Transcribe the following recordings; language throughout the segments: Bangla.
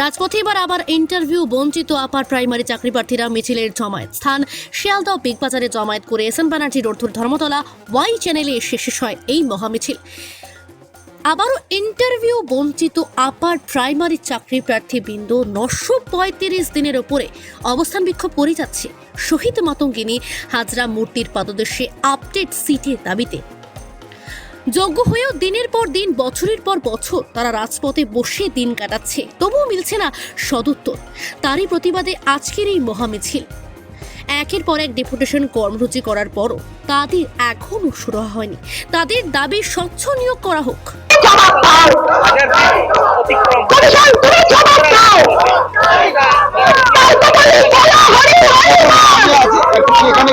রাজপথে এবার আবার ইন্টারভিউ বঞ্চিত আপার প্রাইমারি চাকরি প্রার্থীরা মিছিলের জমায়েত স্থান। শিয়ালদহ বিগ বাজারে জমায়েত করে S N Banerjee road Dharmatala Y চ্যানেলে এসে শেষ হয় এই মহামিছিল। আবারও ইন্টারভিউ বঞ্চিত আপার প্রাইমারি চাকরি প্রার্থী বিন্দু নশো পঁয়ত্রিশ দিনের ওপরে অবস্থান বিক্ষোভ করে যাচ্ছে। শহীদ মাতঙ্গিনী হাজরা মূর্তির পাদদেশে আপডেট সিটের দাবিতে। যোগ্য হয়েও দিনের পর দিন, বছরের পর বছর তারা রাজপথে বসে দিন কাটাচ্ছে। তবুও মিলছে না সদুত্তর তারই প্রতিবাদে আজকের এই মহামিছিল। একের পর এক ডেপুটেশন কর্মসূচি করার পরও তাদের এখনও শুরু হয়নি। তাদের দাবি স্বচ্ছ নিয়োগ করা হোক।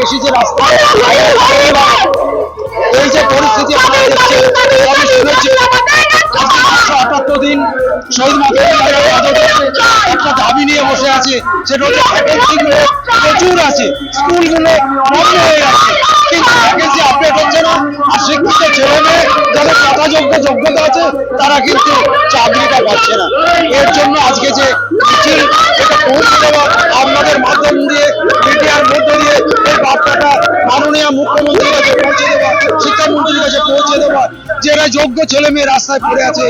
এসেছে রাস্তায় এই যে পরিস্থিতি আমরা দেখছি শুনেছি আজকে আটাত্তর দিন শহীদ একটা দাবি নিয়ে বসে আছে সেটা হচ্ছে প্রচুর আছে স্কুলগুলো বন্ধ হয়ে যাচ্ছে কিন্তু ভ্যাকেন্সি আপডেট হচ্ছে না। আর শিক্ষিত ছেলে মেয়ে যাদের যথাযোগ্য যোগ্যতা আছে তারা কিন্তু চাকরিটা পাচ্ছে না। এর জন্য আজকে যে মিছিল এটা পৌঁছে দেওয়া আপনাদের মাধ্যম দিয়ে যারা যোগ্য ছেলে মেয়ে রাস্তায় পড়ে আছে,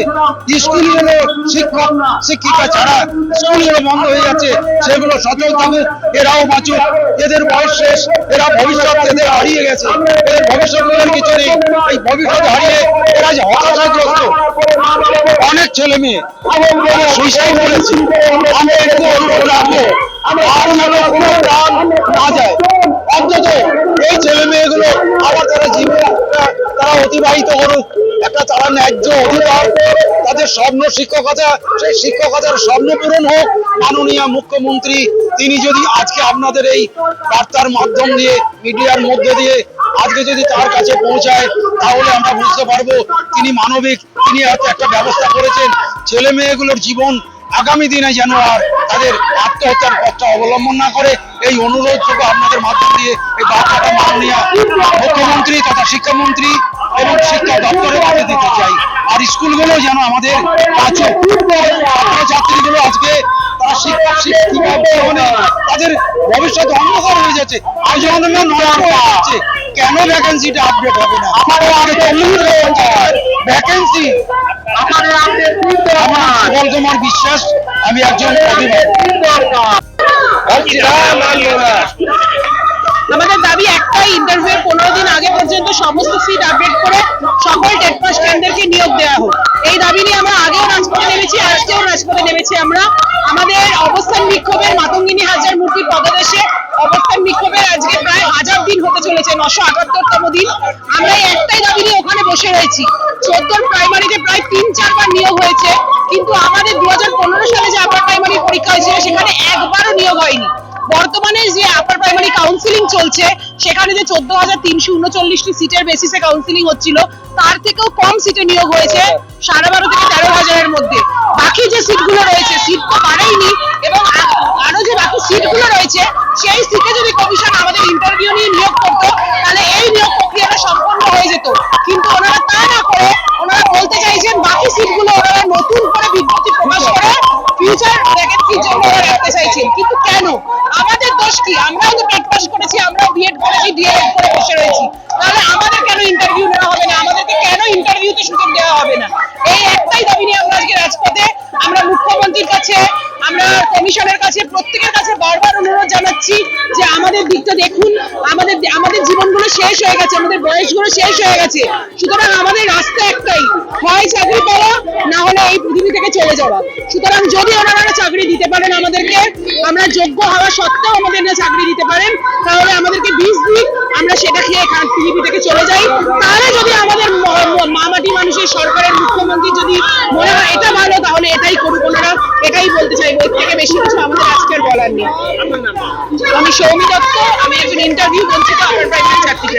স্কুলগুলো শিক্ষক, শিক্ষিকা ছাড়া স্কুলগুলো বন্ধ হয়ে যাচ্ছে, সেগুলো সচল থাকুক, এরাও বাঁচুক, এদের বয়স শেষ, এরা ভবিষ্যৎ এদের হারিয়ে গেছে, এদের ভবিষ্যৎ কিছু নেই, এই ভবিষ্যৎ হারিয়ে এরা যে হতাশাগ্রস্ত, অনেক ছেলে মেয়ে সুইসাইড করেছে, আমি একটু অনুরোধ রাখব, আর যেন কোনো প্রাণ না যায়, অন্তত এই ছেলে মেয়েগুলো আবার তারা জীবন তারা অতিবাহিত করুক। একটা তারা ন্যায্য অধিকার। তাদের স্বপ্ন শিক্ষকতা সেই শিক্ষকতার স্বপ্ন পূরণ হোক। মাননীয় মুখ্যমন্ত্রী, তিনি যদি আজকে আপনাদের এই বার্তার মাধ্যম দিয়ে, মিডিয়ার মধ্যে দিয়ে আজকে যদি তার কাছে পৌঁছায়, তাহলে আমরা বুঝতে পারব তিনি মানবিক, তিনি হয়তো একটা ব্যবস্থা করেছেন। ছেলে মেয়েগুলোর জীবন আগামী দিনে যেন আর তাদের আত্মহত্যার পথটা অবলম্বন না করে। এই অনুরোধটুকু আপনাদের মাধ্যম দিয়ে এই বার্তাটা মাননীয় মুখ্যমন্ত্রী তথা শিক্ষামন্ত্রী এবং শিক্ষা দপ্তরের কাছে দিতে চাই। আর স্কুলগুলো যেন আমাদের বাঁচুক ছাত্রছাত্রীগুলো আজকে তারা শিক্ষক শিক্ষিকা জীবনে তাদের ভবিষ্যৎ অন্ধকার হয়ে যাচ্ছে। নষ্ট হয়ে যাচ্ছে কেন ভ্যাকেন্সিটা আপডেট হবে না? আমারও আগে ভ্যাকেন্সি আমার বিশ্বাস। আমি একজন আমাদের দাবি একটাই ইন্টারভিউ পনেরো দিন আগে পর্যন্ত সমস্ত সিট আপডেট করে সকল টেট পাস ক্যান্ডারকে নিয়োগ দেওয়া হোক। এই দাবি নিয়ে আমরা আগেও রাজপথে নেমেছি, আজকেও রাজপথে নেমেছি আমরা। আমাদের অবস্থান বিক্ষোভের মাতঙ্গিনী হাজার মূর্তির পদদেশে অবস্থান বিক্ষোভের আজকে প্রায় হাজার দিন হতে চলেছে, নশো আটাত্তরতম দিন। আমরা এই একটাই দাবি নিয়ে ওখানে বসে রয়েছি। চোদ্দোর প্রাইমারিতে প্রায় তিন, চারবার নিয়োগ হয়েছে, কিন্তু আমাদের দু হাজার পনেরো সালে যে আপার প্রাইমারি পরীক্ষা হয়েছিল, সেখানে একবারও নিয়োগ হয়নি। বর্তমানে যে আপার প্রাইমারি কাউন্সিলিং চলছে, সেখানে যে চোদ্দ হাজার তিনশো উনচল্লিশটি সিটের বেসিসে কাউন্সিলিং হচ্ছিল, তার থেকেও কম সিটে নিয়োগ হয়েছে সাড়ে বারো থেকে তেরো হাজারের মধ্যে। বাকি যে সিটগুলো রয়েছে সিট তো বাড়েইনি, এবং আরও যে বাকি সিটগুলো রয়েছে, সেই সিটে যদি কমিশন আমাদের ইন্টারভিউ নিয়ে নিয়োগ করতো, তাহলে এই নিয়োগ প্রক্রিয়াটা সম্পন্ন হয়ে যেত। কিন্তু ওনারা তা না করে, ওনারা বলতে চাইছেন বাকি সিটগুলো ওনারা নতুন করে বিজ্ঞপ্তি প্রকাশ করে ফিউচার জন্য রাখতে চাইছেন কিন্তু কেন? আমাদের দোষ কি? আমরাও তো টেট পাস করেছি, আমরাও বিএড করেছি ডিএড করে বসে রয়েছি। তাহলে আমাদের কেন ইন্টারভিউ নেওয়া হবে না? আমাদেরকে কেন ইন্টারভিউতে সুযোগ দেওয়া হবে না? এই একটাই দাবি নিয়ে আমরা আজকে রাজপথে, আমরা মুখ্যমন্ত্রীর কাছে, আমরা কমিশনের কাছে, প্রত্যেকের কাছে বারবার অনুরোধ জানাচ্ছি যে আমাদের দিকটা দেখুন। আমাদের আমাদের জীবনগুলো শেষ হয়ে গেছে, আমাদের বয়সগুলো শেষ হয়ে গেছে। সুতরাং আমাদের রাস্তা একটাই হয় চাকরি পাওয়া থেকে চলে যাওয়া। সুতরাং যদি ওনারা চাকরি দিতে পারেন আমাদেরকে আমরা যোগ্য হওয়া সত্ত্বেও আমাদের না চাকরি দিতে পারেন তাহলে আমাদেরকে বিষ দিক আমরা সেটা খেয়ে এখান পৃথিবী থেকে চলে যাই। তাহলে যদি আমাদের মামাটি মানুষের সরকারের মুখ্যমন্ত্রী যদি মনে হয় এটা ভালো তাহলে এটাই করুক ওনারা। এটাই বলতে চাইব এর থেকে বেশি কিছু আমাদের আজকের বলার নেই। আমি সৌমি দত্ত আমি একজন ইন্টারভিউ বঞ্চিত আমার প্রাইমারি চাকরি